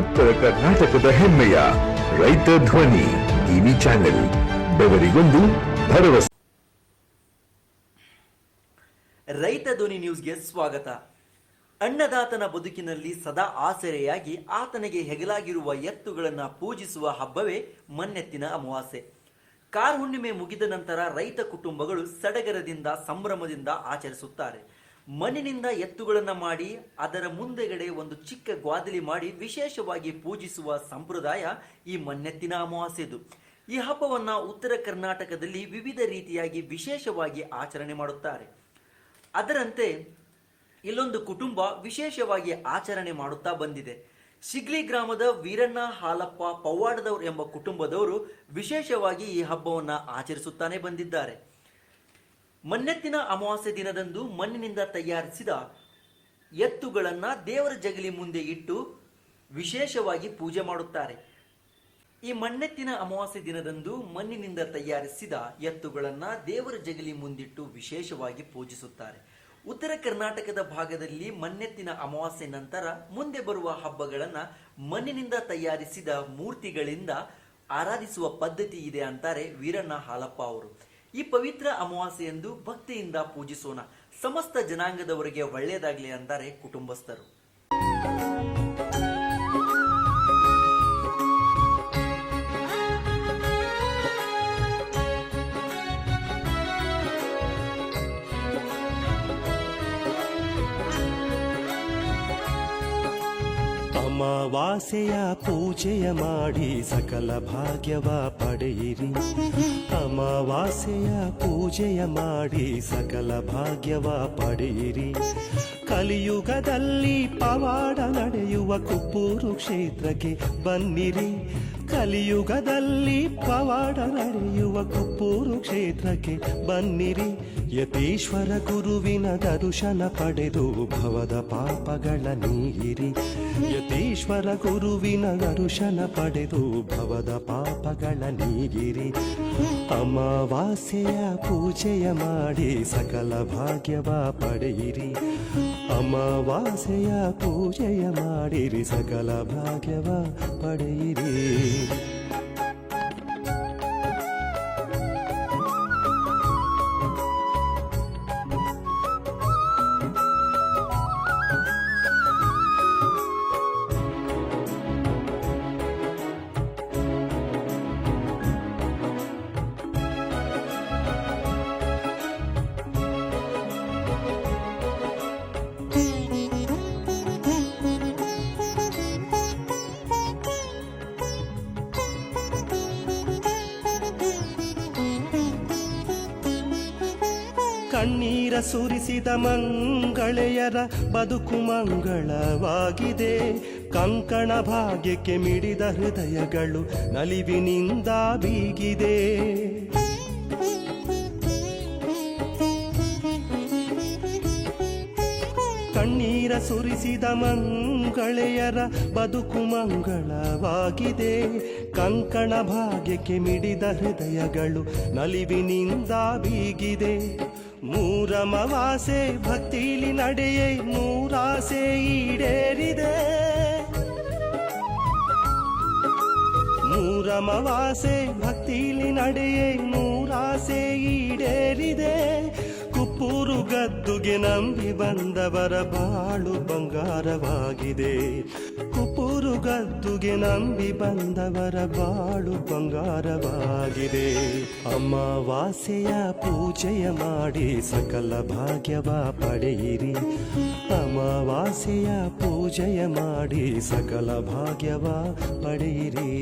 ಉತ್ತರ ಕರ್ನಾಟಕದ ಹೆಮ್ಮೆಯ ರೈತ ಧ್ವನಿ ಟಿವಿ ಚಾನೆಲ್, ಬೆವರಿಗೊಂದು ಭರವಸೆ. ರೈತ ಧ್ವನಿ ನ್ಯೂಸ್ಗೆ ಸ್ವಾಗತ. ಅನ್ನದಾತನ ಬದುಕಿನಲ್ಲಿ ಸದಾ ಆಸರೆಯಾಗಿ ಆತನಿಗೆ ಹೆಗಲಾಗಿರುವ ಎತ್ತುಗಳನ್ನ ಪೂಜಿಸುವ ಹಬ್ಬವೇ ಮನ್ನೆತ್ತಿನ ಅಮಾವಾಸ್ಯೆ. ಕಾರ್ ಹುಣ್ಣಿಮೆ ಮುಗಿದ ನಂತರ ರೈತ ಕುಟುಂಬಗಳು ಸಡಗರದಿಂದ, ಸಂಭ್ರಮದಿಂದ ಆಚರಿಸುತ್ತಾರೆ. ಮಣ್ಣಿನಿಂದ ಎತ್ತುಗಳನ್ನು ಮಾಡಿ, ಅದರ ಮುಂದೆಗಡೆ ಒಂದು ಚಿಕ್ಕ ಗ್ವಾದಲಿ ಮಾಡಿ ವಿಶೇಷವಾಗಿ ಪೂಜಿಸುವ ಸಂಪ್ರದಾಯ ಈ ಮಣ್ಣೆತ್ತಿನ ಅಮಾವಾಸ್ಯದು. ಈ ಹಬ್ಬವನ್ನ ಉತ್ತರ ಕರ್ನಾಟಕದಲ್ಲಿ ವಿವಿಧ ರೀತಿಯಾಗಿ ವಿಶೇಷವಾಗಿ ಆಚರಣೆ ಮಾಡುತ್ತಾರೆ. ಅದರಂತೆ ಇಲ್ಲೊಂದು ಕುಟುಂಬ ವಿಶೇಷವಾಗಿ ಆಚರಣೆ ಮಾಡುತ್ತಾ ಬಂದಿದೆ. ಶಿಗ್ಲಿ ಗ್ರಾಮದ ವೀರಣ್ಣ ಹಾಲಪ್ಪ ಪವ್ವಾಡದವರು ಎಂಬ ಕುಟುಂಬದವರು ವಿಶೇಷವಾಗಿ ಈ ಹಬ್ಬವನ್ನು ಆಚರಿಸುತ್ತಾನೆ ಬಂದಿದ್ದಾರೆ. ಮನ್ನೆತ್ತಿನ ಅಮಾವಾಸ್ಯೆ ದಿನದಂದು ಮಣ್ಣಿನಿಂದ ತಯಾರಿಸಿದ ಎತ್ತುಗಳನ್ನು ದೇವರ ಜಗಲಿ ಮುಂದೆ ಇಟ್ಟು ವಿಶೇಷವಾಗಿ ಪೂಜೆ ಮಾಡುತ್ತಾರೆ. ಈ ಮಣ್ಣೆತ್ತಿನ ಅಮಾವಾಸ್ಯೆ ದಿನದಂದು ಮಣ್ಣಿನಿಂದ ತಯಾರಿಸಿದ ಎತ್ತುಗಳನ್ನು ದೇವರ ಜಗಲಿ ಮುಂದಿಟ್ಟು ವಿಶೇಷವಾಗಿ ಪೂಜಿಸುತ್ತಾರೆ. ಉತ್ತರ ಕರ್ನಾಟಕದ ಭಾಗದಲ್ಲಿ ಮಣ್ಣೆತ್ತಿನ ಅಮಾವಾಸ್ಯೆ ನಂತರ ಮುಂದೆ ಬರುವ ಹಬ್ಬಗಳನ್ನು ಮಣ್ಣಿನಿಂದ ತಯಾರಿಸಿದ ಮೂರ್ತಿಗಳಿಂದ ಆರಾಧಿಸುವ ಪದ್ಧತಿ ಇದೆ ಅಂತಾರೆ ವೀರಣ್ಣ ಹಾಲಪ್ಪ ಅವರು. ಈ ಪವಿತ್ರ ಅಮಾವಾಸ್ಯೆಯಂದು ಭಕ್ತಿಯಿಂದ ಪೂಜಿಸೋಣ. ಸಮಸ್ತ ಜನಾಂಗದವರಿಗೆ ಒಳ್ಳೆಯದಾಗಲಿ ಅಂತಾರೆ ಕುಟುಂಬಸ್ಥರು. ಅಮಾವಾಸ್ಯೆಯ ಪೂಜೆಯ ಮಾಡಿ ಸಕಲ ಭಾಗ್ಯವ ಪಡೆಯಿರಿ. ಅಮಾವಾಸ್ಯೆಯ ಪೂಜೆಯ ಮಾಡಿ ಸಕಲ ಭಾಗ್ಯವ ಪಡೆಯಿರಿ. ಕಲಿಯುಗದಲ್ಲಿ ಪವಾಡ ನಡೆಯುವ ಕುಪ್ಪೂರು ಕ್ಷೇತ್ರಕ್ಕೆ ಬನ್ನಿರಿ. ಕಲಿಯುಗದಲ್ಲಿ ಪವಾಡ ನಡೆಯುವ ಕುಪ್ಪೂರು ಕ್ಷೇತ್ರಕ್ಕೆ ಬನ್ನಿರಿ. ಯತೀಶ್ವರ ಗುರುವಿನ ದರ್ಶನ ಪಡೆದು ಭವದ ಪಾಪಗಳ ನೀಗಿರಿ. ಯತೀಶ್ವರ ಗುರುವಿನ ದರ್ಶನ ಪಡೆದು ಭವದ ಪಾಪಗಳ ನೀಗಿರಿ. ಅಮಾವಾಸ್ಯೆಯ ಪೂಜೆಯ ಮಾಡಿ ಸಕಲ ಭಾಗ್ಯವ ಪಡೆಯಿರಿ. ಅಮಾವಾಸ್ಯೆಯ ಪೂಜೆಯ ಮಾಡಿರಿ ಸಕಲ ಭಾಗ್ಯವ ಪಡೆಯಿರಿ ಕಣ್ಣೀರ ಸುರಿಸಿದ ಮಂಗಳೆಯರ ಬದುಕು ಮಂಗಳವಾಗಿದೆ. ಕಂಕಣ ಭಾಗ್ಯಕ್ಕೆ ಮಿಡಿದ ಹೃದಯಗಳು ನಲಿವಿನಿಂದ ಬೀಗಿದೆ. ಕಣ್ಣೀರ ಸುರಿಸಿದ ಮಂಗಳೆಯರ ಬದುಕು ಮಂಗಳವಾಗಿದೆ. ಕಂಕಣ ಭಾಗ್ಯಕ್ಕೆ ಮಿಡಿದ ಹೃದಯಗಳು ನಲಿವಿನಿಂದ ಬೀಗಿದೆ. ಮೂರಮವಾಸೆ ಭಕ್ತಿಲಿ ನಡೆಯೇ ನೂರಾಸೆ ಈಡೇರಿದೆ. ಮೂರಮವಾಸೆ ಭಕ್ತಿಲಿ ನಡೆಯೇ ನೂರಾಸೆ ಈಡೇರಿದೆ. ಕುಪ್ಪೂರು ಗದ್ದುಗೆ ನಂಬಿ ಬಂದವರ ಬಾಳು ಬಂಗಾರವಾಗಿದೆ. ಕುಪೂರು ಗದ್ದುಗೆ ನಂಬಿ ಬಂದವರ ಬಾಳು ಬಂಗಾರವಾಗಿದೆ. ವಾಸೆಯ ಪೂಜೆಯ ಮಾಡಿ ಸಕಲ ಭಾಗ್ಯವ ಪಡೆಯಿರಿ. ಅಮಾವಾಸ್ಯೆಯ ಪೂಜೆಯ ಮಾಡಿ ಸಕಲ ಭಾಗ್ಯವ ಪಡೆಯಿರಿ.